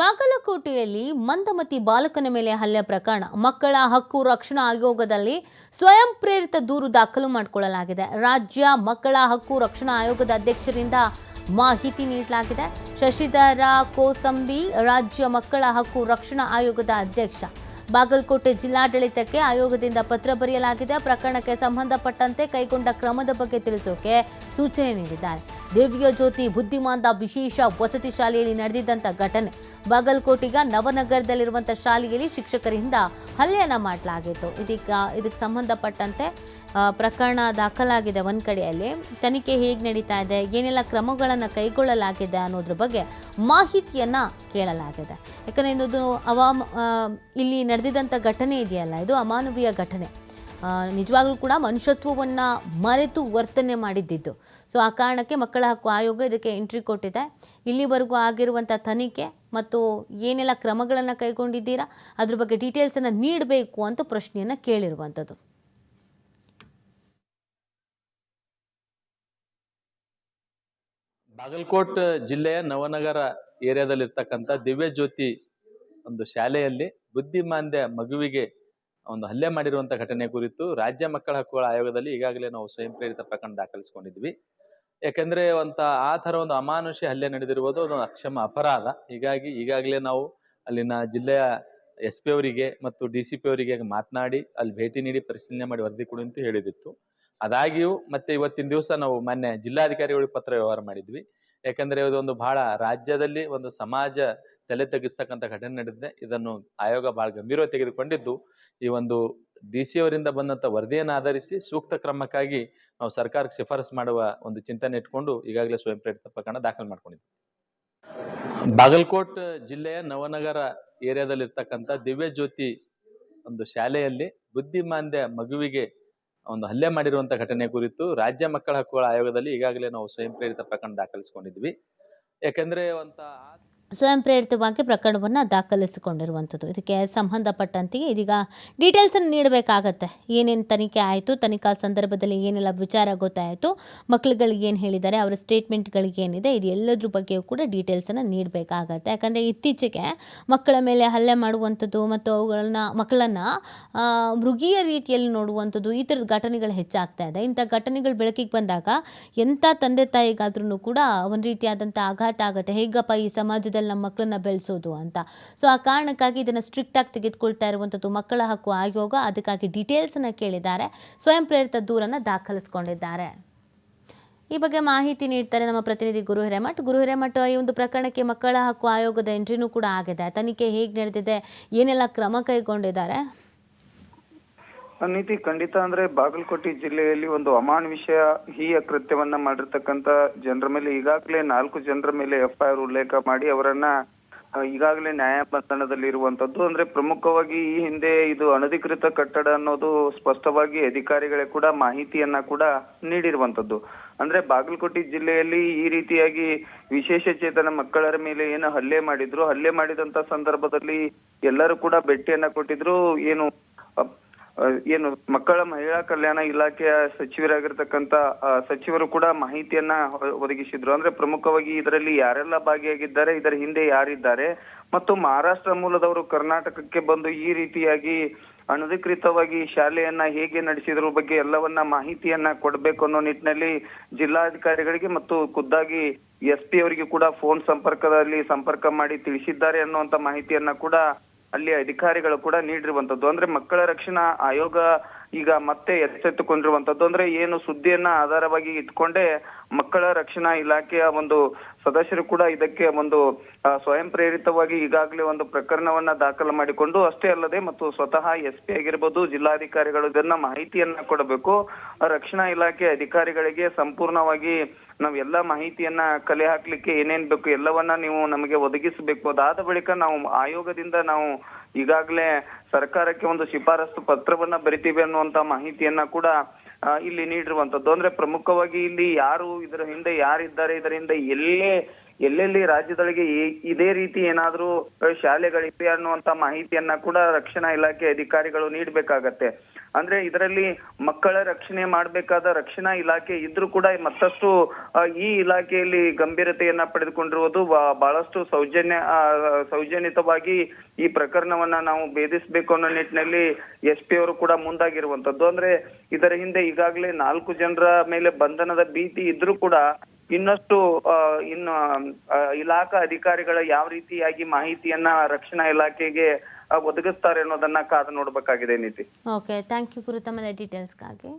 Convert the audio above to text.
ಬಾಗಲಕೋಟೆಯಲ್ಲಿ ಮಂದಮತಿ ಬಾಲಕನ ಮೇಲೆ ಹಲ್ಲೆ ಪ್ರಕರಣ. ಮಕ್ಕಳ ಹಕ್ಕು ರಕ್ಷಣಾ ಆಯೋಗದಲ್ಲಿ ಸ್ವಯಂ ಪ್ರೇರಿತ ದೂರು ದಾಖಲು ಮಾಡಿಕೊಳ್ಳಲಾಗಿದೆ. ರಾಜ್ಯ ಮಕ್ಕಳ ಹಕ್ಕು ರಕ್ಷಣಾ ಆಯೋಗದ ಅಧ್ಯಕ್ಷರಿಂದ ಮಾಹಿತಿ ನೀಡಲಾಗಿದೆ. ಶಶಿಧರ ಕೋಸಂಬಿ ರಾಜ್ಯ ಮಕ್ಕಳ ಹಕ್ಕು ರಕ್ಷಣಾ ಆಯೋಗದ ಅಧ್ಯಕ್ಷ ಬಾಗಲಕೋಟೆ ಜಿಲ್ಲಾಡಳಿತಕ್ಕೆ ಆಯೋಗದಿಂದ ಪತ್ರ ಬರೆಯಲಾಗಿದೆ. ಪ್ರಕರಣಕ್ಕೆ ಸಂಬಂಧಪಟ್ಟಂತೆ ಕೈಗೊಂಡ ಕ್ರಮದ ಬಗ್ಗೆ ತಿಳಿಸೋಕೆ ಸೂಚನೆ ನೀಡಿದ್ದಾರೆ. ದಿವ್ಯ ಜ್ಯೋತಿ ಬುದ್ಧಿಮಾಂದ ವಿಶೇಷ ವಸತಿ ಶಾಲೆಯಲ್ಲಿ ನಡೆದಿದ್ದಂಥ ಘಟನೆ. ಬಾಗಲಕೋಟೆಗ ನವನಗರದಲ್ಲಿರುವಂಥ ಶಾಲೆಯಲ್ಲಿ ಶಿಕ್ಷಕರಿಂದ ಹಲ್ಲೆಯನ್ನ ಮಾಡಲಾಗಿತ್ತು. ಇದೀಗ ಇದಕ್ಕೆ ಸಂಬಂಧಪಟ್ಟಂತೆ ಪ್ರಕರಣ ದಾಖಲಾಗಿದೆ ಒಂದು ಕಡೆಯಲ್ಲಿ. ತನಿಖೆ ಹೇಗೆ ನಡೀತಾ ಇದೆ, ಏನೆಲ್ಲ ಕ್ರಮಗಳನ್ನು ಕೈಗೊಳ್ಳಲಾಗಿದೆ ಅನ್ನೋದ್ರ ಬಗ್ಗೆ ಮಾಹಿತಿಯನ್ನ ಕೇಳಲಾಗಿದೆ. ಯಾಕಂದರೆ ಇದು ಅವಾಮ ಇಲ್ಲಿ ನಡೆದಿದ್ದಂಥ ಘಟನೆ ಇದೆಯಲ್ಲ, ಇದು ಅಮಾನವೀಯ ಘಟನೆ. ನಿಜವಾಗ್ಲೂ ಕೂಡ ಮನುಷ್ಯತ್ವವನ್ನು ಮರೆತು ವರ್ತನೆ ಮಾಡಿದ್ದಿದ್ದು. ಸೊ ಆ ಕಾರಣಕ್ಕೆ ಮಕ್ಕಳ ಹಕ್ಕು ಆಯೋಗ ಇದಕ್ಕೆ ಎಂಟ್ರಿ ಕೊಟ್ಟಿದೆ. ಇಲ್ಲಿವರೆಗೂ ಆಗಿರುವಂಥ ತನಿಖೆ ಮತ್ತು ಏನೆಲ್ಲ ಕ್ರಮಗಳನ್ನು ಕೈಗೊಂಡಿದ್ದೀರಾ, ಅದ್ರ ಬಗ್ಗೆ ಡೀಟೇಲ್ಸನ್ನು ನೀಡಬೇಕು ಅಂತ ಪ್ರಶ್ನೆಯನ್ನು ಕೇಳಿರುವಂಥದ್ದು ಬಾಗಲಕೋಟ್ ಜಿಲ್ಲೆಯ ನವನಗರ ಏರಿಯಾದಲ್ಲಿರ್ತಕ್ಕಂಥ ದಿವ್ಯ ಜ್ಯೋತಿ ಒಂದು ಶಾಲೆಯಲ್ಲಿ ಬುದ್ಧಿಮಾಂದ್ಯ ಮಗುವಿಗೆ ಒಂದು ಹಲ್ಲೆ ಮಾಡಿರುವಂಥ ಘಟನೆ ಕುರಿತು ರಾಜ್ಯ ಮಕ್ಕಳ ಹಕ್ಕುಗಳ ಆಯೋಗದಲ್ಲಿ ಈಗಾಗಲೇ ನಾವು ಸ್ವಯಂ ಪ್ರೇರಿತ ಪ್ರಕರಣ ದಾಖಲಿಸಿಕೊಂಡಿದ್ವಿ ಯಾಕೆಂದ್ರೆ ಅಂತ ಆ ಥರ ಒಂದು ಅಮಾನುಷ್ಯ ಹಲ್ಲೆ ನಡೆದಿರುವುದು ಒಂದು ಅಕ್ಷಮ ಅಪರಾಧ. ಹೀಗಾಗಿ ಈಗಾಗಲೇ ನಾವು ಅಲ್ಲಿನ ಜಿಲ್ಲೆಯ ಎಸ್ ಪಿ ಅವರಿಗೆ ಮತ್ತು ಡಿ ಸಿ ಪಿ ಅವರಿಗೆ ಮಾತನಾಡಿ ಅಲ್ಲಿ ಭೇಟಿ ನೀಡಿ ಪರಿಶೀಲನೆ ಮಾಡಿ ವರದಿ ಕೊಡಿ ಅಂತ ಹೇಳಿದಿತ್ತು. ಅದಾಗಿಯೂ ಮತ್ತೆ ಇವತ್ತಿನ ದಿವಸ ನಾವು ಮೊನ್ನೆ ಜಿಲ್ಲಾಧಿಕಾರಿಗಳಿಗೆ ಪತ್ರ ವ್ಯವಹಾರ ಮಾಡಿದ್ವಿ. ಯಾಕಂದ್ರೆ ಇದೊಂದು ಬಹಳ ರಾಜ್ಯದಲ್ಲಿ ಒಂದು ಸಮಾಜ ತಲೆ ತಗ್ಗಿಸ್ತಕ್ಕಂಥ ಘಟನೆ ನಡೆದಿದೆ. ಇದನ್ನು ಆಯೋಗ ಬಹಳ ಗಂಭೀರವಾಗಿ ತೆಗೆದುಕೊಂಡಿದ್ದು, ಈ ಒಂದು ಡಿ ಸಿ ಅವರಿಂದ ಬಂದಂಥ ವರದಿಯನ್ನು ಆಧರಿಸಿ ಸೂಕ್ತ ಕ್ರಮಕ್ಕಾಗಿ ನಾವು ಸರ್ಕಾರಕ್ಕೆ ಶಿಫಾರಸು ಮಾಡುವ ಒಂದು ಚಿಂತನೆ ಇಟ್ಕೊಂಡು ಈಗಾಗಲೇ ಸ್ವಯಂ ಪ್ರೇರಿತ ಪ್ರಕರಣ ದಾಖಲು ಮಾಡ್ಕೊಂಡಿದ್ವಿ. ಬಾಗಲಕೋಟ್ ಜಿಲ್ಲೆಯ ನವನಗರ ಏರಿಯಾದಲ್ಲಿರ್ತಕ್ಕಂಥ ದಿವ್ಯ ಜ್ಯೋತಿ ಒಂದು ಶಾಲೆಯಲ್ಲಿ ಬುದ್ಧಿಮಾಂದ್ಯ ಮಗುವಿಗೆ ಒಂದು ಹಲ್ಲೆ ಮಾಡಿರುವಂಥ ಘಟನೆ ಕುರಿತು ರಾಜ್ಯ ಮಕ್ಕಳ ಹಕ್ಕುಗಳ ಆಯೋಗದಲ್ಲಿ ಈಗಾಗಲೇ ನಾವು ಸ್ವಯಂ ಪ್ರೇರಿತ ಪ್ರಕರಣ ದಾಖಲಿಸಿಕೊಂಡಿದ್ವಿ. ಯಾಕೆಂದ್ರೆ ಒಂತ ಸ್ವಯಂ ಪ್ರೇರಿತವಾಗಿ ಪ್ರಕರಣವನ್ನು ದಾಖಲಿಸಿಕೊಂಡಿರುವಂಥದ್ದು. ಇದಕ್ಕೆ ಸಂಬಂಧಪಟ್ಟಂತೆ ಇದೀಗ ಡೀಟೇಲ್ಸನ್ನು ನೀಡಬೇಕಾಗತ್ತೆ. ಏನೇನು ತನಿಖೆ ಆಯಿತು, ತನಿಖಾ ಸಂದರ್ಭದಲ್ಲಿ ಏನೆಲ್ಲ ವಿಚಾರ ಗೊತ್ತಾಯಿತು ಮಕ್ಕಳುಗಳಿಗೆ ಏನು ಹೇಳಿದ್ದಾರೆ, ಅವರ ಸ್ಟೇಟ್ಮೆಂಟ್ಗಳಿಗೆ ಏನಿದೆ, ಇದು ಎಲ್ಲದ್ರ ಬಗ್ಗೆಯೂ ಕೂಡ ಡೀಟೇಲ್ಸನ್ನು ನೀಡಬೇಕಾಗತ್ತೆ. ಯಾಕಂದರೆ ಇತ್ತೀಚೆಗೆ ಮಕ್ಕಳ ಮೇಲೆ ಹಲ್ಲೆ ಮಾಡುವಂಥದ್ದು ಮತ್ತು ಅವುಗಳನ್ನ, ಮಕ್ಕಳನ್ನು ಮೃಗೀಯ ರೀತಿಯಲ್ಲಿ ನೋಡುವಂಥದ್ದು ಈ ಥರದ ಘಟನೆಗಳು ಹೆಚ್ಚಾಗ್ತಾ ಇದೆ. ಇಂಥ ಘಟನೆಗಳು ಬೆಳಕಿಗೆ ಬಂದಾಗ ಎಂಥ ತಂದೆ ತಾಯಿಗಾದ್ರೂ ಕೂಡ ಒಂದು ರೀತಿಯಾದಂಥ ಆಘಾತ ಆಗುತ್ತೆ. ಹೇಗಪ್ಪ ಈ ಸಮಾಜದಲ್ಲಿ ನಮ್ಮ ಮಕ್ಕಳನ್ನ ಬೆಳೆಸೋದು ಅಂತ. ಸೊ ಆ ಕಾರಣಕ್ಕಾಗಿ ಇದನ್ನು ಸ್ಟ್ರಿಕ್ಟಾಗಿ ತೆಗೆದುಕೊಳ್ತಾ ಇರುವಂಥದ್ದು ಮಕ್ಕಳ ಹಕ್ಕು ಆಯೋಗ ಅದಕ್ಕಾಗಿ ಡೀಟೇಲ್ಸನ್ನು ಕೇಳಿದ್ದಾರೆ. ಸ್ವಯಂ ಪ್ರೇರಿತ ದೂರನ್ನು ದಾಖಲಿಸ್ಕೊಂಡಿದ್ದಾರೆ. ಈ ಬಗ್ಗೆ ಮಾಹಿತಿ ನೀಡ್ತಾರೆ ನಮ್ಮ ಪ್ರತಿನಿಧಿ ಗುರು ಹಿರೇಮಠ್. ಗುರು ಹಿರೇಮಠ್, ಈ ಒಂದು ಪ್ರಕರಣಕ್ಕೆ ಮಕ್ಕಳ ಹಕ್ಕು ಆಯೋಗದ ಎಂಟ್ರಿನೂ ಕೂಡ ಆಗಿದೆ. ತನಿಖೆ ಹೇಗೆ ನಡೆದಿದೆ, ಏನೆಲ್ಲ ಕ್ರಮ ಕೈಗೊಂಡಿದ್ದಾರೆ? ನೀತಿ ಖಂಡಿತ ಅಂದ್ರೆ ಬಾಗಲಕೋಟೆ ಜಿಲ್ಲೆಯಲ್ಲಿ ಒಂದು ಅಮಾನುಷ ಹೀಯ ಕೃತ್ಯವನ್ನ ಮಾಡಿರ್ತಕ್ಕಂತ ಜನರ ಮೇಲೆ ಈಗಾಗಲೇ ನಾಲ್ಕು ಜನರ ಮೇಲೆ ಎಫ್ಐಆರ್ ಉಲ್ಲೇಖ ಮಾಡಿ ಅವರನ್ನ ಈಗಾಗಲೇ ನ್ಯಾಯಬಂಧನದಲ್ಲಿ ಇರುವಂತದ್ದು ಅಂದ್ರೆ ಪ್ರಮುಖವಾಗಿ ಈ ಹಿಂದೆ ಇದು ಅನಧಿಕೃತ ಕಟ್ಟಡ ಅನ್ನೋದು ಸ್ಪಷ್ಟವಾಗಿ ಅಧಿಕಾರಿಗಳೇ ಕೂಡ ಮಾಹಿತಿಯನ್ನ ಕೂಡ ನೀಡಿರುವಂತದ್ದು ಅಂದ್ರೆ ಬಾಗಲಕೋಟೆ ಜಿಲ್ಲೆಯಲ್ಲಿ ಈ ರೀತಿಯಾಗಿ ವಿಶೇಷ ಚೇತನ ಮಕ್ಕಳರ ಮೇಲೆ ಏನು ಹಲ್ಲೆ ಮಾಡಿದ್ರು. ಹಲ್ಲೆ ಮಾಡಿದಂತ ಸಂದರ್ಭದಲ್ಲಿ ಎಲ್ಲರೂ ಕೂಡ ಭೇಟಿಯನ್ನ ಕೊಟ್ಟಿದ್ರು. ಏನು ಏನು ಮಕ್ಕಳ ಮಹಿಳಾ ಕಲ್ಯಾಣ ಇಲಾಖೆಯ ಸಚಿವರಾಗಿರ್ತಕ್ಕಂತ ಸಚಿವರು ಕೂಡ ಮಾಹಿತಿಯನ್ನ ಒದಗಿಸಿದ್ರು. ಅಂದ್ರೆ ಪ್ರಮುಖವಾಗಿ ಇದರಲ್ಲಿ ಯಾರೆಲ್ಲ ಭಾಗಿಯಾಗಿದ್ದಾರೆ, ಇದರ ಹಿಂದೆ ಯಾರಿದ್ದಾರೆ, ಮತ್ತು ಮಹಾರಾಷ್ಟ್ರ ಮೂಲದವರು ಕರ್ನಾಟಕಕ್ಕೆ ಬಂದು ಈ ರೀತಿಯಾಗಿ ಅನಧಿಕೃತವಾಗಿ ಶಾಲೆಯನ್ನ ಹೇಗೆ ನಡೆಸಿದ್ರ ಬಗ್ಗೆ ಎಲ್ಲವನ್ನ ಮಾಹಿತಿಯನ್ನ ಕೊಡ್ಬೇಕು ಅನ್ನೋ ನಿಟ್ಟಿನಲ್ಲಿ ಜಿಲ್ಲಾಧಿಕಾರಿಗಳಿಗೆ ಮತ್ತು ಖುದ್ದಾಗಿ ಎಸ್ ಪಿ ಅವರಿಗೆ ಕೂಡ ಫೋನ್ ಸಂಪರ್ಕದಲ್ಲಿ ಸಂಪರ್ಕ ಮಾಡಿ ತಿಳಿಸಿದ್ದಾರೆ ಅನ್ನುವಂತ ಮಾಹಿತಿಯನ್ನ ಕೂಡ ಅಲ್ಲಿ ಅಧಿಕಾರಿಗಳು ಕೂಡ ನೀಡಿರುವಂತದ್ದು. ಅಂದ್ರೆ ಮಕ್ಕಳ ರಕ್ಷಣಾ ಆಯೋಗ ಈಗ ಮತ್ತೆ ಎಚ್ಚೆತ್ತುಕೊಂಡಿರುವಂತದ್ದು. ಅಂದ್ರೆ ಏನು ಸುದ್ದಿಯನ್ನ ಆಧಾರವಾಗಿ ಇಟ್ಕೊಂಡೇ ಮಕ್ಕಳ ರಕ್ಷಣಾ ಇಲಾಖೆಯ ಒಂದು ಸದಸ್ಯರು ಕೂಡ ಇದಕ್ಕೆ ಒಂದು ಸ್ವಯಂ ಪ್ರೇರಿತವಾಗಿ ಈಗಾಗಲೇ ಒಂದು ಪ್ರಕರಣವನ್ನ ದಾಖಲು ಮಾಡಿಕೊಂಡು ಅಷ್ಟೇ ಅಲ್ಲದೆ ಮತ್ತು ಸ್ವತಃ ಎಸ್ ಪಿ ಆಗಿರ್ಬೋದು, ಜಿಲ್ಲಾಧಿಕಾರಿಗಳು ಇದನ್ನ ಮಾಹಿತಿಯನ್ನ ಕೊಡಬೇಕು. ರಕ್ಷಣಾ ಇಲಾಖೆ ಅಧಿಕಾರಿಗಳಿಗೆ ಸಂಪೂರ್ಣವಾಗಿ ನಾವ್ ಎಲ್ಲಾ ಮಾಹಿತಿಯನ್ನ ಕಲೆ ಹಾಕ್ಲಿಕ್ಕೆ ಏನೇನ್ ಬೇಕು ಎಲ್ಲವನ್ನ ನೀವು ನಮಗೆ ಒದಗಿಸಬೇಕು. ಅದಾದ ಬಳಿಕ ನಾವು ಆಯೋಗದಿಂದ ನಾವು ಈಗಾಗಲೇ ಸರ್ಕಾರಕ್ಕೆ ಒಂದು ಶಿಫಾರಸು ಪತ್ರವನ್ನ ಬರಿತೀವಿ ಅನ್ನುವಂತ ಮಾಹಿತಿಯನ್ನ ಕೂಡ ಇಲ್ಲಿ ನೀಡಿರುವಂತದ್ದು. ಅಂದ್ರೆ ಪ್ರಮುಖವಾಗಿ ಇಲ್ಲಿ ಯಾರು ಇದರ ಹಿಂದೆ ಯಾರಿದ್ದಾರೆ, ಇದರಿಂದ ಎಲ್ಲೇ ಎಲ್ಲೆಲ್ಲಿ ರಾಜ್ಯದೊಳಗೆ ಇದೇ ರೀತಿ ಏನಾದ್ರೂ ಶಾಲೆಗಳಿವೆ ಅನ್ನುವಂತ ಮಾಹಿತಿಯನ್ನ ಕೂಡ ರಕ್ಷಣಾ ಇಲಾಖೆ ಅಧಿಕಾರಿಗಳು ನೀಡಬೇಕಾಗತ್ತೆ. ಅಂದ್ರೆ ಇದರಲ್ಲಿ ಮಕ್ಕಳ ರಕ್ಷಣೆ ಮಾಡಬೇಕಾದ ರಕ್ಷಣಾ ಇಲಾಖೆ ಇದ್ರೂ ಕೂಡ ಮತ್ತಷ್ಟು ಈ ಇಲಾಖೆಯಲ್ಲಿ ಗಂಭೀರತೆಯನ್ನ ಪಡೆದುಕೊಂಡಿರುವುದು ಬಹಳಷ್ಟು ಸೌಜನ್ಯ ಸೌಜನ್ಯತವಾಗಿ ಈ ಪ್ರಕರಣವನ್ನ ನಾವು ಭೇದಿಸಬೇಕು ಅನ್ನೋ ನಿಟ್ಟಿನಲ್ಲಿ ಎಸ್ ಪಿ ಅವರು ಕೂಡ ಮುಂದಾಗಿರುವಂತದ್ದು. ಅಂದ್ರೆ ಇದರ ಹಿಂದೆ ಈಗಾಗಲೇ ನಾಲ್ಕು ಜನರ ಮೇಲೆ ಬಂಧನದ ಭೀತಿ ಇದ್ರೂ ಕೂಡ ಇನ್ನಷ್ಟು ಇನ್ನು ಇಲಾಖಾ ಅಧಿಕಾರಿಗಳ ಯಾವ ರೀತಿಯಾಗಿ ಮಾಹಿತಿಯನ್ನ ರಕ್ಷಣಾ ಇಲಾಖೆಗೆ ಒದಗಿಸ್ತಾರೆ ಅನ್ನೋದನ್ನ ಕಾದು ನೋಡಬೇಕಾಗಿದೆ ನೀತಿ. ಓಕೆ ಥ್ಯಾಂಕ್ ಯು ಗುರು ಡೀಟೇಲ್ಸ್ಗಾಗಿ